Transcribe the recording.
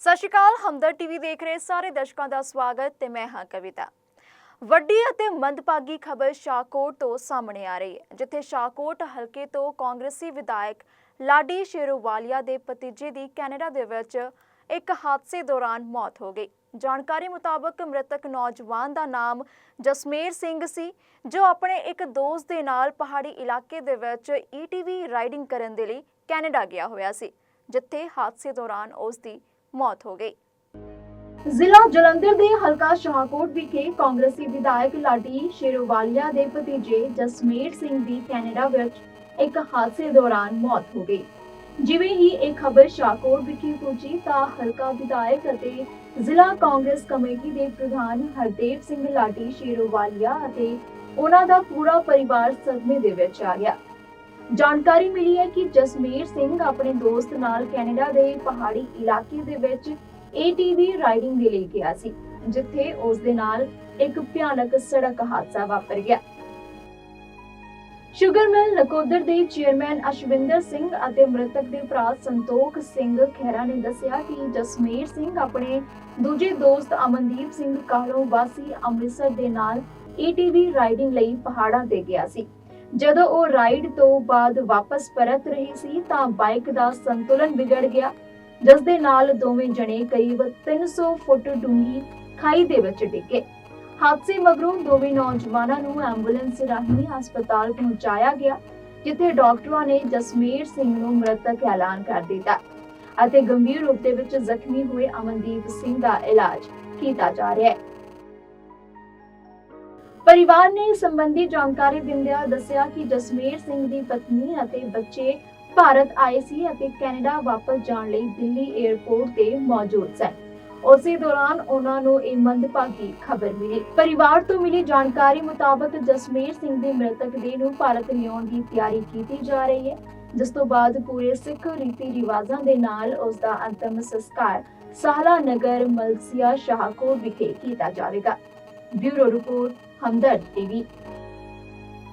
ਸਤਿ ਸ਼੍ਰੀ ਅਕਾਲ, ਹਮਦਰ ਟੀਵੀ ਦੇਖ ਰਹੇ ਸਾਰੇ ਦਰਸ਼ਕਾਂ ਦਾ ਸਵਾਗਤ ਤੇ ਮੈਂ ਹਾਂ ਕਵਿਤਾ। ਵੱਡੀ ਅਤੇ ਮੰਦਭਾਗੀ ਖਬਰ ਸ਼ਾਹਕੋਟ ਤੋਂ ਸਾਹਮਣੇ ਆ ਰਹੀ ਹੈ, ਜਿੱਥੇ ਸ਼ਾਹਕੋਟ ਹਲਕੇ ਤੋਂ ਕਾਂਗਰਸੀ ਵਿਧਾਇਕ ਲਾਡੀ ਸ਼ੇਰੋਵਾਲੀਆ ਦੇ ਭਤੀਜੇ ਦੀ ਕੈਨੇਡਾ ਦੇ ਵਿੱਚ ਇੱਕ ਹਾਦਸੇ ਦੌਰਾਨ ਮੌਤ ਹੋ ਗਈ। ਜਾਣਕਾਰੀ ਮੁਤਾਬਕ ਮ੍ਰਿਤਕ ਨੌਜਵਾਨ ਦਾ ਨਾਮ ਜਸਮੇਰ ਸਿੰਘ ਸੀ, ਜੋ ਆਪਣੇ ਇੱਕ ਦੋਸਤ ਦੇ ਨਾਲ ਪਹਾੜੀ ਇਲਾਕੇ ਦੇ ਵਿੱਚ ਈਟੀਵੀ ਰਾਈਡਿੰਗ ਕਰਨ ਦੇ ਲਈ ਕੈਨੇਡਾ ਗਿਆ ਹੋਇਆ ਸੀ, ਜਿੱਥੇ ਹਾਦਸੇ ਦੌਰਾਨ ਉਸ ਦੀ ਮੌਤ ਹੋ ਗਈ। ਜ਼ਿਲ੍ਹਾ ਜਲੰਧਰ ਦੇ ਹਲਕਾ ਸ਼ਾਹਕੋਟ ਵਿਖੇ ਕਾਂਗਰਸੀ ਵਿਧਾਇਕ ਲਾਡੀ ਸ਼ੇਰੋਵਾਲੀਆ ਦੇ ਭਤੀਜੇ ਜਸਮੇਰ ਸਿੰਘ ਦੀ ਕੈਨੇਡਾ ਵਿੱਚ ਇੱਕ ਹਾਦਸੇ ਦੌਰਾਨ ਮੌਤ ਹੋ ਗਈ। ਜਿਵੇਂ ਹੀ ਇਹ ਖਬਰ ਸ਼ਾਹਕੋਟ ਵਿਖੇ ਪਹੁੰਚੀ ਤਾਂ ਹਲਕਾ ਵਿਧਾਇਕ ਅਤੇ ਜ਼ਿਲ੍ਹਾ ਕਾਂਗਰਸ ਕਮੇਟੀ ਦੇ ਪ੍ਰਧਾਨ ਹਰਦੇਵ ਸਿੰਘ ਲਾਡੀ ਸ਼ੇਰੋਵਾਲੀਆ ਅਤੇ ਉਹਨਾਂ ਦਾ ਪੂਰਾ ਪਰਿਵਾਰ ਸਦਮੇ ਦੇ ਵਿੱਚ ਆ ਗਿਆ। ਜਾਣਕਾਰੀ ਮਿਲੀ ਹੈ ਕਿ ਜਸਮੀਰ ਸਿੰਘ ਆਪਣੇ ਦੋਸਤ ਨਾਲ ਕੈਨੇਡਾ ਦੇ ਪਹਾੜੀ ਇਲਾਕੇ ਦੇ ਵਿੱਚ ATV ਰਾਈਡਿੰਗ ਦੇ ਲਈ ਗਿਆ ਸੀ, ਜਿੱਥੇ ਉਸ ਦੇ ਨਾਲ ਇੱਕ ਭਿਆਨਕ ਸੜਕ ਹਾਦਸਾ ਵਾਪਰ ਗਿਆ। ਸ਼ੂਗਰ ਮਿਲ ਨਕੋਦਰ ਦੇ ਚੇਅਰਮੈਨ ਅਸ਼ਵਿੰਦਰ ਸਿੰਘ ਅਤੇ ਮ੍ਰਿਤਕ ਦੇ ਭਰਾ ਸੰਤੋਖ ਸਿੰਘ ਖਹਿਰਾ ਨੇ ਦੱਸਿਆ ਕਿ ਜਸਮੀਰ ਸਿੰਘ ਆਪਣੇ ਦੂਜੇ ਦੋਸਤ ਅਮਨਦੀਪ ਸਿੰਘ ਕਾਹਲੋਂ ਵਾਸੀ ਅੰਮ੍ਰਿਤਸਰ ਦੇ ਨਾਲ ATV ਰਾਈਡਿੰਗ ਲਈ ਪਹਾੜਾਂ ਤੇ ਗਿਆ ਸੀ। ਜਦੋਂ ਉਹ ਰਾਈਡ ਤੋਂ ਬਾਅਦ ਵਾਪਸ ਪਰਤ ਰਹੀ ਸੀ ਤਾਂ ਬਾਈਕ ਦਾ ਸੰਤੁਲਨ ਵਿਗੜ ਗਿਆ ਜਿਸ ਦੇ ਨਾਲ ਦੋਵੇਂ ਜਣੇ ਕਰੀਬ 300 ਫੁੱਟ ਡੂੰਘੀ ਖਾਈ ਦੇ ਵਿੱਚ ਡਿੱਗੇ। ਹਾਦਸੇ ਮਗਰੋਂ ਦੋਵੇਂ ਨੌਜਵਾਨਾਂ ਨੂੰ ਐਂਬੂਲੈਂਸ ਰਾਹੀਂ ਹਸਪਤਾਲ ਪਹੁੰਚਾਇਆ ਗਿਆ, ਜਿੱਥੇ ਡਾਕਟਰਾਂ ਨੇ ਜਸਮੀਰ ਸਿੰਘ ਨੂੰ ਮ੍ਰਿਤਕ ਐਲਾਨ ਕਰ ਦਿੱਤਾ ਅਤੇ ਗੰਭੀਰ ਰੂਪ ਦੇ ਵਿੱਚ ਜ਼ਖਮੀ ਹੋਏ ਅਮਨਦੀਪ ਸਿੰਘ ਦਾ ਇਲਾਜ ਕੀਤਾ ਜਾ ਰਿਹਾ ਹੈ। ਪਰਿਵਾਰ ਨੇ ਇਸ ਸੰਬੰਧੀ ਜਾਣਕਾਰੀ ਦਿੰਦਿਆਂ ਦੱਸਿਆ ਕਿ ਜਸਮੇਰ ਸਿੰਘ ਦੀ ਪਤਨੀ ਅਤੇ ਬੱਚੇ ਭਾਰਤ ਆਏ ਸੀ ਅਤੇ ਕੈਨੇਡਾ ਵਾਪਸ ਜਾਣ ਲਈ ਦਿੱਲੀ 에ਅਰਪੋਰਟ ਤੇ ਮੌਜੂਦ ਸਨ। ਉਸੇ ਦੌਰਾਨ ਉਹਨਾਂ ਨੂੰ ਇਹ ਮੰਦਭਾਗੀ ਖਬਰ ਮਿਲੀ। ਪਰਿਵਾਰ ਤੋਂ ਮਿਲੀ ਜਾਣਕਾਰੀ ਮੁਤਾਬਕ ਜਸਮੇਰ ਸਿੰਘ ਦੇ ਮ੍ਰਿਤਕ ਦੇਹ ਨੂੰ ਭਾਰਤ ਲਿਆਉਣ ਦੀ ਤਿਆਰੀ ਕੀਤੀ ਜਾ ਰਹੀ ਹੈ, ਜਿਸ ਤੋਂ ਬਾਅਦ ਪੂਰੇ ਸਿੱਖ ਰੀਤੀ ਰਿਵਾਜ਼ਾਂ ਦੇ ਨਾਲ ਉਸ ਦਾ ਅੰਤਮ ਸੰਸਕਾਰ ਸਾਹਲਾ ਨਗਰ ਮਲਸੀਆ ਸ਼ਾਹਕੋਟ ਵਿਖੇ ਕੀਤਾ ਜਾਵੇਗਾ। ਬਿਊਰੋ ਰਿਪੋਰਟ ਹਮਦਰਦ ਟੀਵੀ